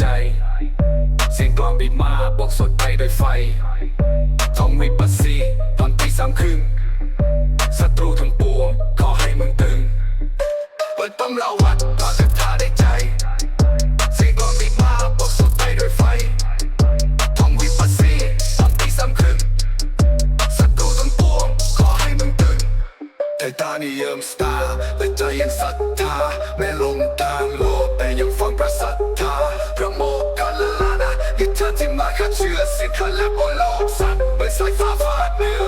ใจ เสียงกลองบีมาบอกสดไปโดยไฟทองไม่ปัสซีตอนตีสามครึ่งศัตรูทั้งปวงขอให้มึงตึง เปิดปั๊มเราวัดต่อจาท่าได้ใจ เสียงกลองบีมาบอกสดไปโดยไฟทองวิปัสซีตอนตีสามครึ่งศัตรูทั้งปวงขอให้มึงตึงไทตานิเยิมสตาร์และใจยังศรัทธาแม้ลงทางโลกแต่ยังฟังประสัทธา ชักเชื้อสิทธิ์และบนโลกสัตว์เป็นสายฟ้าฟาดเนื้อ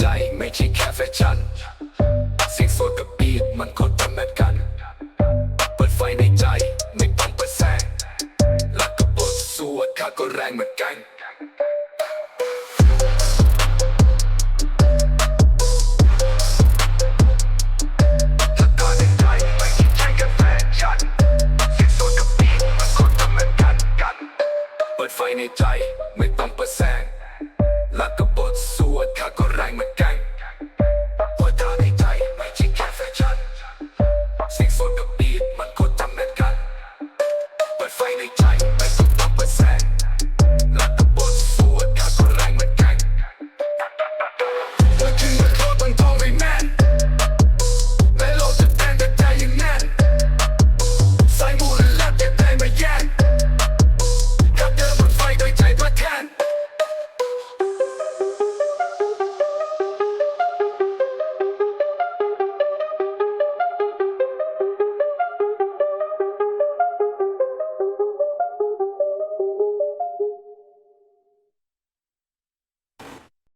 ใจไม่ใช่แค่แฟชั่นสิ่งสดกับบีดมันคนทำแมทกัน เปิดไฟในใจไม่ต้งปิดแสรักกับบทสวดข้าก็แรงเหมือนกัน ในใจ ไม่ต้องเปอระแสงลักกับบทสวดข้าก็แรงเหมือนกงนว่าท่าในใจไม่ใช่แค่แฟชั่นสิ่งสวดกับบีดมันโคตรจำแม่นกัน เปิดไฟในใจไปสุดต้องประแสงลักก